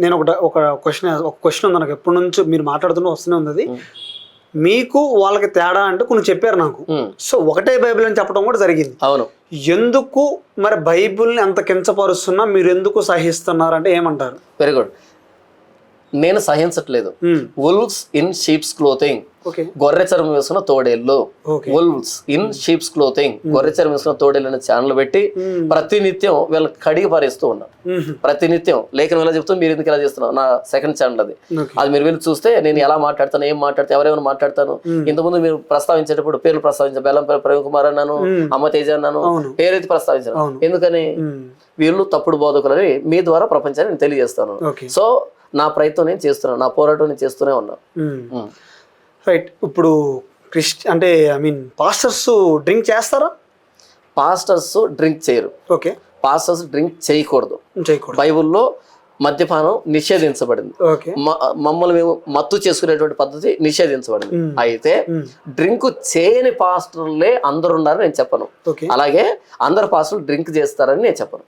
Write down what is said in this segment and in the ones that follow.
నేను ఒకటి ఒక క్వశ్చన్ ఒక క్వశ్చన్ ఉంది నాకు. ఎప్పటి నుంచో మీరు మాట్లాడుతూనే వస్తూనే ఉంది మీకు వాళ్ళకి తేడా అంటే కొన్ని చెప్పారు నాకు. సో ఒకటే బైబిల్ అని చెప్పడం కూడా జరిగింది. అవును. ఎందుకు మరి బైబిల్ని అంత కించపరుస్తున్నా మీరు ఎందుకు సహిస్తున్నారు అంటే ఏమంటారు? వెరీ గుడ్ నేను సహించట్లేదు. వుల్వ్స్ ఇన్ షీప్స్ క్లోతింగ్ గొర్రె చర్మం వేసుకున్న తోడేళ్ళు. వుల్వ్స్ ఇన్ షీప్స్ క్లోతింగ్ గొర్రె చర్మం వేసుకున్న తోడేళ్ళు అనే ఛానల్ పెట్టి ప్రతినిత్యం వీళ్ళకి కడిగి పారేస్తూ ఉన్నా. ప్రతినిత్యం. లేఖనం ఎలా చెప్తాం మీరు ఎందుకు ఎలా చేస్తున్నావు? నా సెకండ్ ఛానల్ అది. అది మీరు వెళ్ళి చూస్తే నేను ఎలా మాట్లాడతాను ఏం మాట్లాడతాను ఎవరేమైనా మాట్లాడతాను? ఇంతకుముందు మీరు ప్రస్తావించేటప్పుడు పేర్లు ప్రస్తావించాను బెల్లంపల్లి ప్రవీణ్ కుమార్ అన్నాను అమ్మ తేజ అన్నాను. పేరైతే ప్రస్తావించాను. ఎందుకని? వీళ్ళు తప్పుడు బోధకులని మీ ద్వారా ప్రపంచాన్ని నేను తెలియజేస్తాను. సో నా ప్రయత్నం నేను చేస్తున్నాను నా పోరాటం నేను చేస్తూనే ఉన్నా. రైట్ ఇప్పుడు క్రిస్ట్ అంటే ఐ మీన్ పాస్టర్స్ డ్రింక్ చేస్తారా? పాస్టర్స్ డ్రింక్ చేయరు. ఓకే. పాస్టర్స్ డ్రింక్ చేయకూడదు. చేయకూడదు. బైబిల్లో మద్యపానం నిషేధించబడింది. మమ్మల్ని మేము మత్తు చేసుకునేటువంటి పద్ధతి నిషేధించబడింది. అయితే డ్రింక్ చేయని పాస్టర్లే అందరు ఉన్నారని నేను చెప్పను. అలాగే అందరు పాస్టర్లు డ్రింక్ చేస్తారని నేను చెప్పను.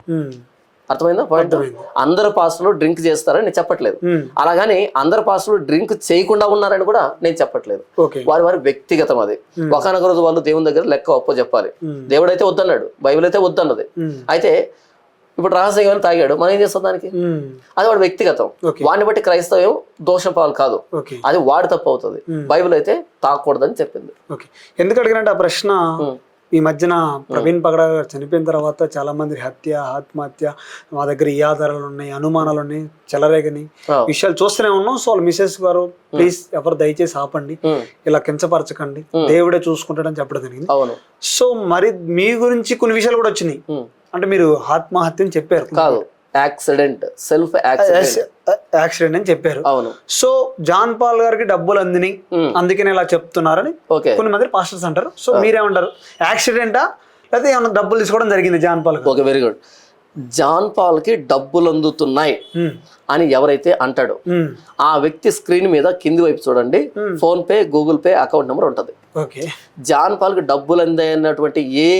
అర్థమైందా పాయింట్. అందరు పాస్టర్లు డ్రింక్ చేస్తారని నేను చెప్పట్లేదు. అలాగని అందరు పాస్టర్లు డ్రింక్ చేయకుండా ఉన్నారని కూడా నేను చెప్పట్లేదు. వారి వారి వ్యక్తిగతం అది. ఒకనొక రోజు వాళ్ళు దేవుని దగ్గర లెక్క ఒప్ప చెప్పాలి. దేవుడు అయితే వద్దన్నాడు. బైబిల్ అయితే వద్దన్నది. అయితే ఇప్పుడు రహస్యంగా తాగాడు? మనం ఏం చేస్తాం దానికి? అది వాడి వ్యక్తిగతం. వాడిని బట్టి క్రైస్తవ్యం దోషం పాలు కాదు. అది వాడి తప్పు అవుతుంది. బైబిల్ అయితే తాగకూడదని చెప్పింది. ఎందుకు అడిగినంటే ఆ ప్రశ్న. ఈ మధ్యన ప్రవీణ్ పగడ గారు చనిపోయిన తర్వాత చాలా మంది హత్య ఆత్మహత్య మా దగ్గర ఈ ఆధారాలు ఉన్నాయి అనుమానాలు ఉన్నాయి చెలరేగని. విషయాలు చూస్తూనే ఉన్నాం. సో వాళ్ళ మిసెస్ గారు ప్లీజ్ ఎవరు దయచేసి ఆపండి. ఇలా కించపరచకండి. దేవుడే చూసుకుంటాడని చెప్పడం జరిగింది. సో మరి మీ గురించి కొన్ని విషయాలు కూడా వచ్చినాయి. అంటే మీరు ఆత్మహత్యని చెప్పారు. కాదు. Accident self accident. అని చెప్పారు. అవును. సో జాన్ పాల్ గారికి డబ్బులు అందినాయి. అందుకని ఇలా చెప్తున్నారని కొన్ని మంది పాస్టర్స్ అంటారు. సో మీరేమంటారు? యాక్సిడెంటా? లేకపోతే ఏమన్నా డబ్బులు తీసుకోవడం జరిగింది John Paul okay very good. John పాల్కి డబ్బులు అందుతున్నాయి అని ఎవరైతే అంటాడో ఆ వ్యక్తి స్క్రీన్ మీద కింది వైపు చూడండి. PhonePe Google Pay account number ఉంటుంది. ఓకే. జాన్ పాల్కి డబ్బులు అందాయన్నటువంటి ఏ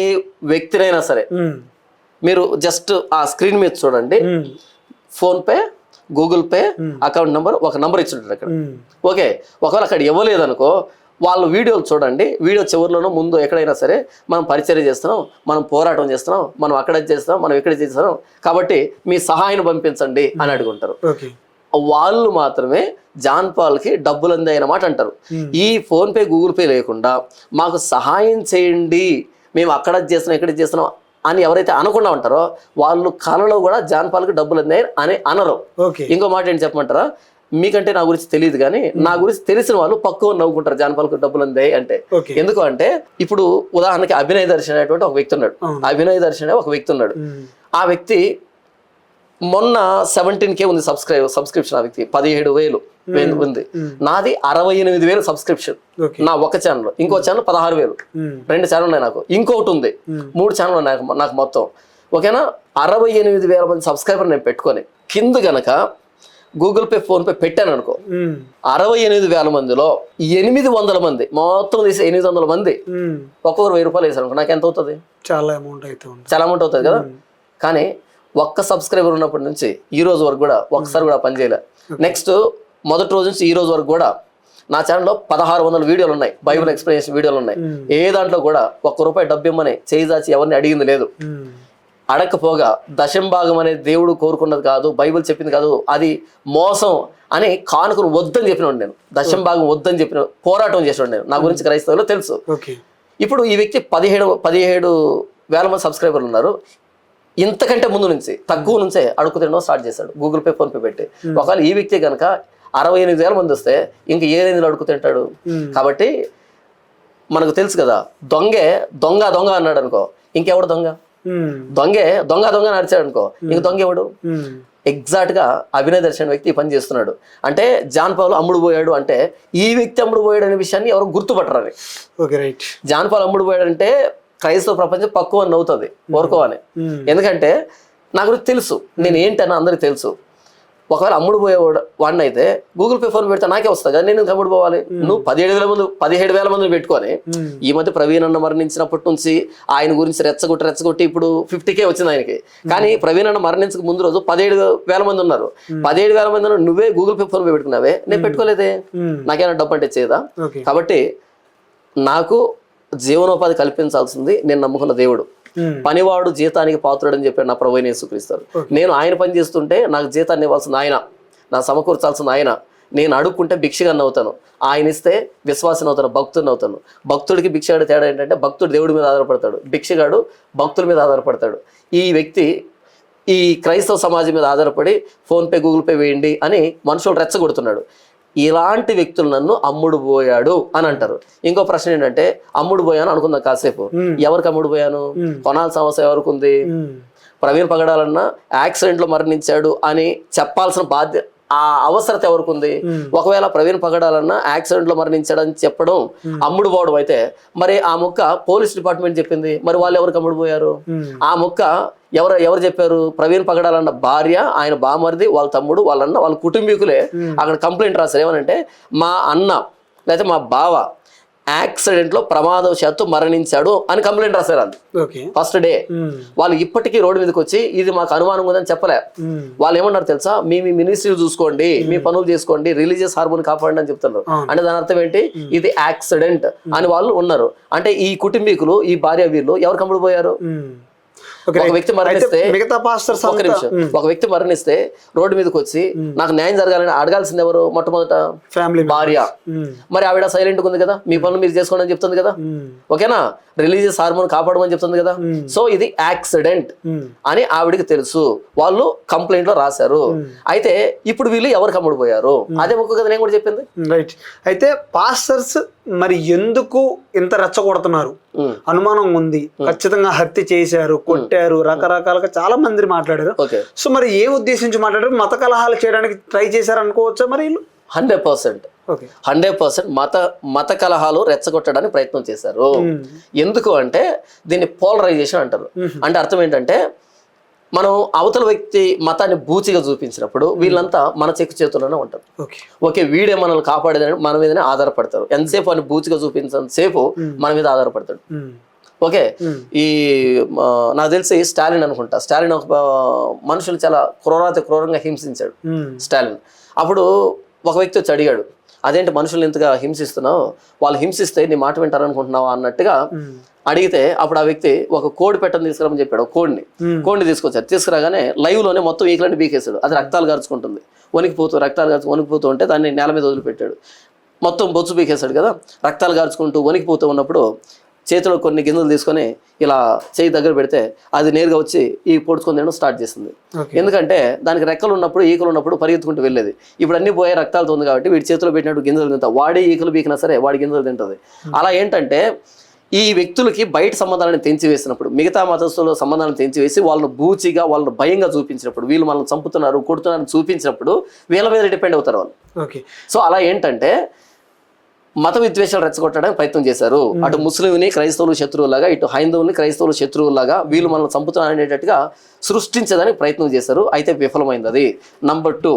వ్యక్తినైనా సరే మీరు జస్ట్ ఆ స్క్రీన్ మీద చూడండి. PhonePe Google Pay account number ఒక నెంబర్ ఇచ్చింటారు అక్కడ. ఓకే ఒకవేళ అక్కడ ఇవ్వలేదనుకో వాళ్ళు వీడియోలు చూడండి. వీడియో చివరిలోనూ ముందు ఎక్కడైనా సరే మనం పరిచర్య చేస్తున్నాం మనం పోరాటం చేస్తున్నాం మనం అక్కడ చేస్తున్నాం మనం ఇక్కడ చేస్తున్నాం. కాబట్టి మీ సహాయం పంపించండి అని అడుగుంటారు. వాళ్ళు మాత్రమే జాన్ పాల్కి డబ్బులు అన్నమాట అంటారు. ఈ ఫోన్ పే గూగుల్ పే లేకుండా మాకు సహాయం చేయండి. మేము అక్కడ చేస్తున్నాం ఇక్కడ చేస్తున్నాం అని ఎవరైతే అనకుండా ఉంటారో వాళ్ళు కళలో కూడా జాన్ పాల్కి డబ్బులు అందాయి అని అనరు. ఇంకో మాట ఏంటి చెప్పమంటారా? మీకంటే నా గురించి తెలియదు కానీ నా గురించి తెలిసిన వాళ్ళు పక్కువ నవ్వుకుంటారు జాన్ పాల్కి డబ్బులు అందాయి అంటే. ఎందుకు అంటే ఇప్పుడు ఉదాహరణకి అభినయ్ దర్శన్ అనేటువంటి ఒక వ్యక్తి ఉన్నాడు. అభినయ్ దర్శన్ అనే ఒక వ్యక్తి ఉన్నాడు. ఆ వ్యక్తి మొన్న సెవెంటీన్ కే ఉంది సబ్స్క్రైబ్ సబ్స్క్రిప్షన్ ఆ వ్యక్తి. పదిహేడు వేలు. ఉంది. నాది అరవై ఎనిమిది వేలు సబ్స్క్రిప్షన్ నా ఒక ఛానల్ ఇంకో ఛానల్ పదహారు వేలు. రెండు ఛానల్ ఉన్నాయి నాకు. ఇంకొకటి ఉంది. మూడు ఛానల్ ఉన్నాయి నాకు మొత్తం. ఓకేనా? అరవై ఎనిమిది వేల మంది సబ్స్క్రైబర్ నేను పెట్టుకొని కింద గనక గూగుల్ పే ఫోన్ పే పెట్టాను అనుకో అరవై ఎనిమిది వేల మందిలో ఎనిమిది వందల మంది మొత్తం తీసి ఎనిమిది వందల మంది ఒక్కొక్కరు వెయ్యి రూపాయలు వేసారు అనుకో నాకు ఎంత అవుతుంది? చాలా అమౌంట్ అయితే ఉంది చాలా అమౌంట్ అవుతుంది కదా? కానీ ఒక్క సబ్స్క్రైబర్ ఉన్నప్పటి నుంచి ఈ రోజు వరకు కూడా ఒక్కసారి కూడా పనిచేయలే నెక్స్ట్ మొదటి రోజు నుంచి ఈ రోజు వరకు కూడా నా ఛానల్లో పదహారు వందల వీడియోలు ఉన్నాయి. బైబిల్ ఎక్స్ప్లెనేషన్ వీడియోలు ఉన్నాయి. ఏ దాంట్లో కూడా ఒక్క రూపాయి డబ్బు ఇమ్మని చేయి దాచి ఎవరిని అడిగింది లేదు. అడగకపోగా దశం భాగం అనేది దేవుడు కోరుకున్నది కాదు బైబిల్ చెప్పింది కాదు అది మోసం అని కానుకను వద్దని చెప్పినాడు నేను. దశం భాగం వద్దని చెప్పిన పోరాటం చేసినాడు నేను. నా గురించి క్రైస్తవులు తెలుసు. ఇప్పుడు ఈ వ్యక్తి పదిహేడు పదిహేడు వేల మంది సబ్స్క్రైబర్లు ఉన్నారు. ఇంతకంటే ముందు నుంచి తక్కువ నుంచే అడుగు తినడం స్టార్ట్ చేశాడు. గూగుల్ పే ఫోన్ పే పెట్టి. ఒకవేళ ఈ వ్యక్తి కనుక అరవై ఎనిమిది వేల మంది వస్తే ఇంక ఏ రేంజ్లో అడుగు తింటాడు? కాబట్టి మనకు తెలుసు కదా దొంగే దొంగ దొంగ అన్నాడు అనుకో ఇంకెవడు దొంగ? దొంగే దొంగ దొంగ నడిచాడు అనుకో ఇంక దొంగ ఎవడు? ఎగ్జాక్ట్గా అభినయ దర్శన్ వ్యక్తి పని చేస్తున్నాడు. అంటే జాన్ పాల్ అమ్ముడు పోయాడు అంటే ఈ వ్యక్తి అమ్ముడు పోయాడు అనే విషయాన్ని ఎవరు గుర్తుపట్టరని జాన్ పాల్ అమ్ముడు పోయాడు అంటే క్రైస్తవ ప్రపంచం పక్కువ నవ్వుతుంది ఊరుకోవని. ఉమ్, ఎందుకంటే నా గురించి తెలుసు నేను ఏంటని అందరికి తెలుసు. ఒకవేళ అమ్ముడు పోయే వాడిని అయితే గూగుల్ పే ఫోన్ పెడితే నాకే వస్తా కదా నేను అమ్ముడు పోవాలి? నువ్వు పదిహేడు వేల మంది పదిహేడు వేల మందిని పెట్టుకొని ఈ మధ్య ప్రవీణ్ అన్న మరణించినప్పటి నుంచి ఆయన గురించి రెచ్చగొట్టి రెచ్చగొట్టి ఇప్పుడు ఫిఫ్టీకే వచ్చింది ఆయనకి. కానీ ప్రవీణ్ అన్న మరణించక ముందు రోజు పదిహేడు వేల మంది ఉన్నారు. పదిహేడు వేల మంది నువ్వే గూగుల్ పే ఫోన్ పే పెట్టుకున్నావే. నేను పెట్టుకోలేదే. నాకేమైనా డబ్బు అంటే చేయదా? కాబట్టి నాకు జీవనోపాధి కల్పించాల్సింది నేను నమ్ముకున్న దేవుడు. పనివాడు జీతానికి పాత్రుడని చెప్పాడు నా ప్రభు యేసుక్రీస్తారు నేను ఆయన పని చేస్తుంటే నాకు జీతాన్ని ఇవ్వాల్సింది ఆయన నా సమకూర్చాల్సింది ఆయన నేను అడుక్కుంటే భిక్షగాన్ని అవుతాను ఆయన ఇస్తే విశ్వాసం అవుతాను భక్తుడిని అవుతాను భక్తుడికి భిక్షగాడి తేడా ఏంటంటే భక్తుడు దేవుడి మీద ఆధారపడతాడు. భిక్షగాడు భక్తుల మీద ఆధారపడతాడు. ఈ వ్యక్తి ఈ క్రైస్తవ సమాజం మీద ఆధారపడి ఫోన్పే గూగుల్ పే వేయండి అని మనుషులు రెచ్చగొడుతున్నాడు. ఇలాంటి వ్యక్తులు నన్ను అమ్ముడు పోయాడు అని అంటారు. ఇంకో ప్రశ్న ఏంటంటే అమ్ముడు పోయాను అనుకుందాం కాసేపు. ఎవరికి అమ్ముడు పోయాను. కొనాల్సిన అవసరం ఎవరికి ఉంది? ప్రవీణ్ పగడాలన్న యాక్సిడెంట్లో మరణించాడు అని చెప్పాల్సిన బాధ్యత ఆ అవసరత ఎవరికి ఉంది. ఒకవేళ ప్రవీణ్ పగడాలన్న యాక్సిడెంట్లో మరణించాడని చెప్పడం అమ్ముడు పోవడం అయితే మరి ఆ ముక్క పోలీస్ డిపార్ట్మెంట్ చెప్పింది. మరి వాళ్ళు ఎవరికి అమ్ముడు పోయారు? ఆ ముక్క ఎవరు ఎవరు చెప్పారు? ప్రవీణ్ పగడాలన్న భార్య ఆయన బామర్ది వాళ్ళ తమ్ముడు వాళ్ళ అన్న వాళ్ళ కుటుంబీకులే అక్కడ కంప్లైంట్ రాశారు. ఏమనంటే మా అన్న లేకపోతే మా బావ యాక్సిడెంట్లో ప్రమాదవశాత్తు మరణించాడు అని కంప్లైంట్ రాశారు వాళ్ళు ఓకే. First day. వాళ్ళు ఇప్పటికీ రోడ్డు మీదకి వచ్చి ఇది మాకు అనుమానం ఉందని చెప్పలే. వాళ్ళు ఏమన్నారు తెలుసా? మీ మీ మినిస్ట్రీ చూసుకోండి మీ పనులు చేసుకోండి రిలీజియస్ హార్మోన్ కాపాడండి అని చెప్తున్నారు. అంటే దాని అర్థం ఏంటి? ఇది యాక్సిడెంట్ అని వాళ్ళు ఉన్నారు. అంటే ఈ కుటుంబీకులు ఈ భార్య వీళ్ళు ఎవరు కమ్ముడు పోయారు ఒక. వ్యక్తి మరణిస్తే మిగతా పాస్టర్స్ ఒక నిమిషం. ఒక వ్యక్తి మరణిస్తే రోడ్డు మీదకి వచ్చి నాకు న్యాయం జరగాలని అడగాల్సింది ఎవరు? మొట్టమొదట ఫ్యామిలీ భార్య. మరి ఆవిడ సైలెంట్ ఉంది కదా? మీ పనులు మీరు చేసుకోండి అని చెప్తుంది కదా? ఓకేనా? రిలీజియస్ హార్మోన్ కాపాడమని చెప్తుంది కదా? సో ఇది యాక్సిడెంట్ అని ఆవిడకి తెలుసు. వాళ్ళు కంప్లైంట్లో రాశారు. అయితే ఇప్పుడు వీళ్ళు ఎవరు కమ్ముడు పోయారు అదే ఒక్క కదా నేను కూడా చెప్పింది. రైట్ అయితే పాస్టర్స్ మరి ఎందుకు ఇంత రెచ్చగొడుతున్నారు? అనుమానం ఉంది. ఖచ్చితంగా హత్య చేశారు కొట్టారు రకరకాలుగా చాలా మంది మాట్లాడారు. ఓకే. సో మరి ఏ ఉద్దేశించి మాట్లాడారు? మత కలహాలు చేయడానికి ట్రై చేశారు అనుకోవచ్చా మరి వీళ్ళు? Hundred percent. హండ్రెడ్ పర్సెంట్ మత మత కలహాలు రెచ్చగొట్టడానికి ప్రయత్నం చేశారు. ఎందుకు అంటే దీన్ని పోలరైజేషన్ అంటారు. అంటే అర్థం ఏంటంటే మనం అవతల వ్యక్తి మతాన్ని బూచిగా చూపించినప్పుడు వీళ్ళంతా మన చెక్కు చేతుల్లోనే ఉంటారు. ఓకే. వీడే మనల్ని కాపాడేదని మన మీదనే ఆధారపడతారు. ఎంతసేపు అని బూచిగా చూపించినంత సేపు మన మీద ఆధారపడతాడు. ఓకే ఈ నాకు తెలిసి స్టాలిన్ అనుకుంటా. స్టాలిన్ ఒక మనుషులు చాలా క్రూరాతి క్రూరంగా హింసించాడు స్టాలిన్. అప్పుడు ఒక వ్యక్తి వచ్చి అడిగాడు అదేంటి మనుషుల్ని ఇంతగా హింసిస్తున్నావు? వాళ్ళు హింసిస్తే నీ మాట వింటారనుకుంటున్నావా అన్నట్టుగా అడిగితే అప్పుడు ఆ వ్యక్తి ఒక కోడి పెట్టని తీసుకురామని చెప్పాడు కోడిని. కోడిని తీసుకొచ్చారు. తీసుకురాగానే లైవ్లోనే మొత్తం ఈకలని బీకేశాడు. అది రక్తాలు గార్చుకుంటుంది. వణికిపోతూ రక్తాలు గార్చు వణికిపోతూ ఉంటే దాన్ని నేల మీద వదిలిపెట్టాడు. మొత్తం బొచ్చు బీకేశాడు కదా? రక్తాలు గార్చుకుంటూ వణికిపోతూ ఉన్నప్పుడు చేతిలో కొన్ని గింజలు తీసుకొని ఇలా చేయి దగ్గర పెడితే అది నేరుగా వచ్చి ఈ పొడుచుకొని తినడం స్టార్ట్ చేసింది ఎందుకంటే దానికి రెక్కలు ఉన్నప్పుడు ఈకలు ఉన్నప్పుడు పరిగెత్తుకుంటూ వెళ్ళేది. ఇప్పుడు అన్ని పోయే రక్తాలతో ఉంది కాబట్టి వీడి చేతిలో పెట్టినట్టు గింజలు తింటా. వాడే ఈకలు బీకినా సరే వాడి గింజలు తింటుంది. అలా ఏంటంటే ఈ వ్యక్తులకి బయట సంబంధాలను తెంచి వేసినప్పుడు మిగతా మతస్థుల సంబంధాలను తెంచి వేసి వాళ్ళని బూచిగా వాళ్ళని భయంగా చూపించినప్పుడు వీళ్ళు మనల్ని చంపుతున్నారు కొడుతున్నారు చూపించినప్పుడు వీళ్ళ మీద డిపెండ్ అవుతారు వాళ్ళు. ఓకే. సో అలా ఏంటంటే మత విద్వేషాలు రెచ్చగొట్టడానికి ప్రయత్నం చేశారు. అటు ముస్లింని క్రైస్తవులు శత్రువులాగా ఇటు హైందవుని క్రైస్తవులు శత్రువులాగా వీళ్ళు మనల్ని చంపుతున్నారు అనేటట్టుగా సృష్టించడానికి ప్రయత్నం చేశారు. అయితే విఫలమైంది అది. నంబర్ టూ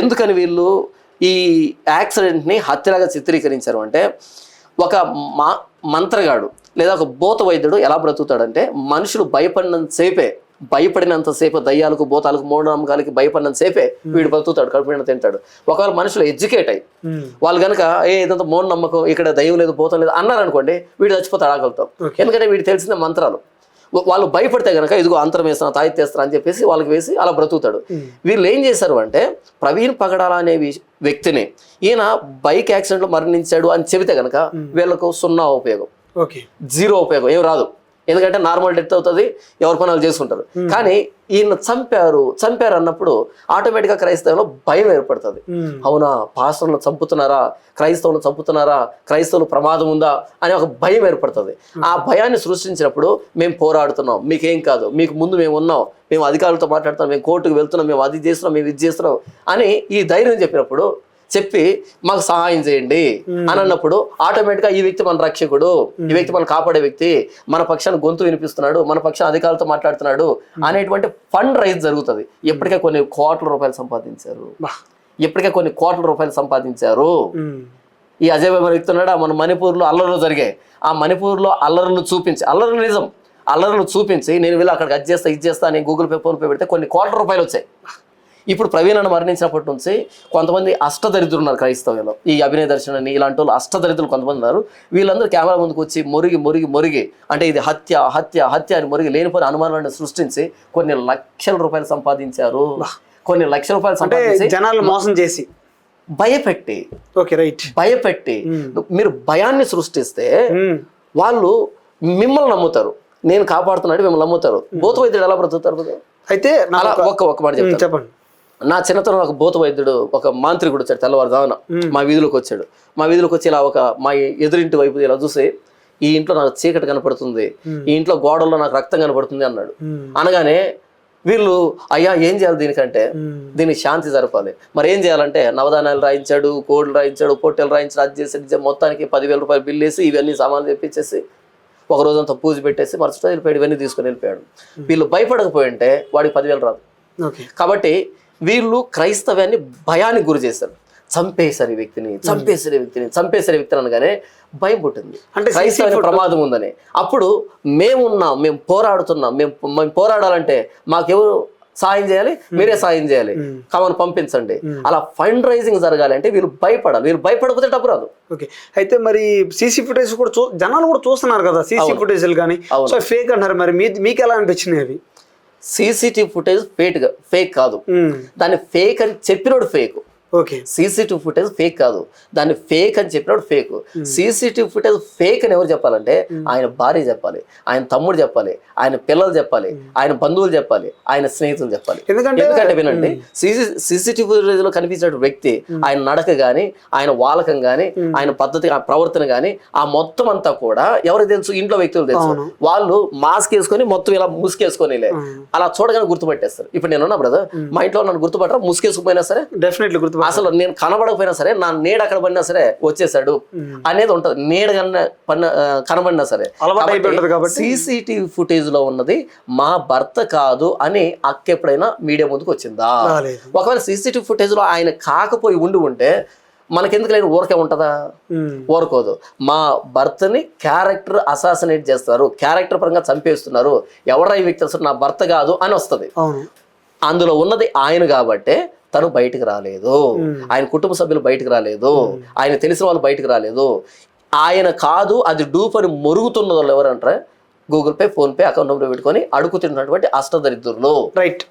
ఎందుకని వీళ్ళు ఈ యాక్సిడెంట్ని హత్యలాగా చిత్రీకరించారు అంటే ఒక మా మంత్రగాడు లేదా ఒక భూత వైద్యుడు ఎలా బ్రతుకుతాడంటే మనుషులు భయపడినంత సేపే భయపడినంత సేపు దయ్యాలకు భూతాలకు మూఢనమ్మకాలకి భయపడినంత సేపే వీడు బ్రతుకుతాడు కడుపు నిండా తింటాడు. ఒకవేళ మనుషులు ఎడ్యుకేట్ అయ్యి వాళ్ళు కనుక ఏ ఇదంతా మూఢ నమ్మకం ఇక్కడ దయ్యం లేదు భూతం లేదు అన్నారనుకోండి వీడు చచ్చిపోతాడు ఆకలితో ఎందుకంటే వీడు తెలిసిన మంత్రాలు. వాళ్ళు భయపడితే కనుక ఇదిగో అంతరం వేస్తున్నా తాయితేస్తున్నా అని చెప్పేసి వాళ్ళకి వేసి అలా బ్రతుకుతాడు. వీళ్ళు ఏం చేశారు అంటే ప్రవీణ్ పగడాల అనే వ్యక్తిని ఈయన బైక్ యాక్సిడెంట్లో మరణించాడు అని చెబితే కనుక వీళ్ళకు సున్నా ఉపయోగం. జీరో ఉపయోగం. ఏం రాదు. ఎందుకంటే నార్మల్ డెత్ అవుతుంది ఎవరి పనులు చేసుకుంటారు కానీ ఈయన చంపారు చంపారు అన్నప్పుడు ఆటోమేటిక్గా క్రైస్తవంలో భయం ఏర్పడుతుంది. అవునా పాస్టర్లను చంపుతున్నారా క్రైస్తవులను చంపుతున్నారా క్రైస్తవులు ప్రమాదం ఉందా అనే ఒక భయం ఏర్పడుతుంది. ఆ భయాన్ని సృష్టించినప్పుడు మేము పోరాడుతున్నాం మీకేం కాదు మీకు ముందు మేము ఉన్నాం మేము అధికారులతో మాట్లాడుతున్నాం మేము కోర్టుకు వెళ్తున్నాం మేము అది చేస్తున్నాం మేము ఇది చేస్తున్నాం అని ఈ ధైర్యం చెప్పినప్పుడు చెప్పి మాకు సహాయం చేయండి అని అన్నప్పుడు ఆటోమేటిక్గా ఈ వ్యక్తి మన రక్షకుడు ఈ వ్యక్తి మన కాపాడే వ్యక్తి మన పక్షాన్ని గొంతు వినిపిస్తున్నాడు మన పక్షాన్ని అధికారులతో మాట్లాడుతున్నాడు అనేటువంటి ఫండ్ రైజ్ జరుగుతుంది. ఇప్పటికే కొన్ని కోట్ల రూపాయలు సంపాదించారు. ఇప్పటికే కొన్ని కోట్ల రూపాయలు సంపాదించారు. ఈ అజయ్ బాబు చెప్తున్నాడు మన మణిపూర్లో అల్లర్లు జరిగాయి. ఆ మణిపూర్లో అల్లర్లు చూపించి అల్లర్లు నిజం అల్లర్లు చూపించి నేను వెళ్ళి అక్కడికి అది చేస్తా ఇది చేస్తా అని గూగుల్ పే ఫోన్ పే పెడితే కొన్ని కోట్ల రూపాయలు వచ్చాయి. ఇప్పుడు ప్రవీణ్ అన్న మరణించినప్పటి నుంచి కొంతమంది అష్టదరిద్రులు ఉన్నారు క్రైస్తవ్యంలో. ఈ అభినయ దర్శన్ అని ఇలాంటి వాళ్ళు అష్టదరిద్రులు కొంతమంది ఉన్నారు. వీళ్ళందరూ కెమెరా ముందుకు వచ్చి మురిగి మురిగి మురిగి అంటే ఇది హత్య హత్య హత్య అని మురిగి లేనిపోయిన అనుమానాలను సృష్టించి కొన్ని లక్షల రూపాయలు సంపాదించారు. కొన్ని లక్షల రూపాయలు సంపాదించి జనాలు మోసం చేసి. భయపెట్టి ఓకే రైట్. భయపెట్టి మీరు భయాన్ని సృష్టిస్తే. వాళ్ళు మిమ్మల్ని నమ్ముతారు. నేను కాపాడుతున్నాడు మిమ్మల్ని నమ్ముతారు. భూత వైద్యుడు ఎలా బ్రతుకుతారు? అయితే అలా ఒక్క ఒక్క మాట చెప్పండి. నా చిన్నతనం ఒక భూత వైద్యుడు ఒక మాంత్రికుడు వచ్చాడు తెల్లవారుజామున. మా వీధిలోకి వచ్చాడు. మా వీధిలోకి వచ్చి ఇలా ఒక మా ఎదురింటి వైపు ఇలా చూసి ఈ ఇంట్లో నాకు చీకటి కనపడుతుంది. ఈ ఇంట్లో గోడల్లో నాకు రక్తం కనపడుతుంది అన్నాడు. అనగానే వీళ్ళు అయ్యా ఏం చేయాలి దీనికంటే. దీనికి శాంతి జరపాలి. మరి ఏం చేయాలంటే నవధాన్యాలు రాయించాడు కోళ్ళు రాయించాడు పొట్టెలు రాయించాడు అది చేసి మొత్తానికి పదివేల రూపాయలు బిల్లు వేసి ఇవన్నీ సామాన్లు తెప్పించేసి ఒక రోజంతా పూజ పెట్టేసి మరుసటి వెళ్ళిపోయాడు ఇవన్నీ తీసుకొని వెళ్ళిపోయాడు. వీళ్ళు భయపడకపోయి ఉంటే వాడికి పదివేలు రాదు. కాబట్టి వీళ్ళు క్రైస్తవ్యాన్ని భయానికి గురి చేశారు. చంపేశారు ఈ వ్యక్తిని చంపేశారు ఈ వ్యక్తిని చంపేశారు వ్యక్తిని అనగానే భయం పుట్టింది. అంటే క్రైస్తవానికి ప్రమాదం ఉందని. అప్పుడు మేమున్నాం మేము పోరాడుతున్నాం మేము మేము పోరాడాలంటే మాకెవరు సాయం చేయాలి? మీరే సాయం చేయాలి. కామన్ పంపించండి. అలా ఫండ్ రైజింగ్ జరగాలి అంటే వీళ్ళు భయపడాలి. వీళ్ళు భయపడకపోతే డబ్బు రాదు. ఓకే. అయితే మరి సీసీ ఫుటేజ్ కూడా చూ జనాలు కూడా చూస్తున్నారు కదా సీసీ ఫుటేజ్లు కానీ. సో ఫేక్ అంటారు మరి. మీకు ఎలా అనిపించినాయి అవి? సీసీటీవీ ఫుటేజ్ ఫేక్ ఫేక్ కాదు. దాన్ని ఫేక్ అని చెప్పినోడు fake okay. CCTV footage fake కాదు. దాన్ని ఫేక్ అని చెప్పినప్పుడు ఫేక్ సీసీటీవీ ఫుటేజ్ ఫేక్ అని ఎవరు చెప్పాలంటే ఆయన భార్య చెప్పాలి ఆయన తమ్ముడు చెప్పాలి ఆయన పిల్లలు చెప్పాలి ఆయన బంధువులు చెప్పాలి ఆయన స్నేహితులు చెప్పాలి. ఎందుకంటే వినండి సీసీ సీసీటీవీ ఫుటేజ్లో కనిపించిన వ్యక్తి ఆయన నడక గాని ఆయన వాలకం గాని ఆయన పద్ధతి ప్రవర్తన గాని ఆ మొత్తం అంతా కూడా ఎవరికి తెలుసు? ఇంట్లో వ్యక్తులు తెలుసు. వాళ్ళు మాస్క్ వేసుకొని మొత్తం ఇలా ముసుకేసుకొని. అలా చూడగానే గుర్తుపట్టేస్తారు. ఇప్పుడు నేను బ్రదర్ మా ఇంట్లో నన్ను గుర్తుపట్టరా? ముసుకేసుకుపోయినా సరే? డెఫినెట్లీ గుర్తు అసలు నేను కనబడకపోయినా సరే నా నీడ అక్కడ పడినా సరే వచ్చేసాడు అనేది ఉంటది. నీడ కన్నా పడిన కనబడినా సరే. సీసీటీవీ ఫుటేజ్లో ఉన్నది మా భర్త కాదు అని అక్క ఎప్పుడైనా మీడియా ముందుకు వచ్చిందా. ఒకవేళ సీసీటీవీ ఫుటేజ్లో ఆయన కాకపోయి ఉండి ఉంటే మనకెందుకు లేని ఊరకే ఉంటదా. ఊరుకోదు. మా భర్తని క్యారెక్టర్ అసాసినేట్ చేస్తారు. క్యారెక్టర్ పరంగా చంపేస్తున్నారు. ఎవరా ఈ వ్యక్తి అసలు నా భర్త కాదు అని వస్తది. అందులో ఉన్నది ఆయన కాబట్టే తను బయటికి రాలేదు. ఆయన కుటుంబ సభ్యులు బయటికి రాలేదు. ఆయన తెలిసిన వాళ్ళు బయటికి రాలేదు. ఆయన కాదు అది డూప్ అని మొరుగుతున్న వాళ్ళు ఎవరంటారా? Google Pay PhonePe account number పెట్టుకొని అడుగుతున్నటువంటి అష్టదరిద్రులు. రైట్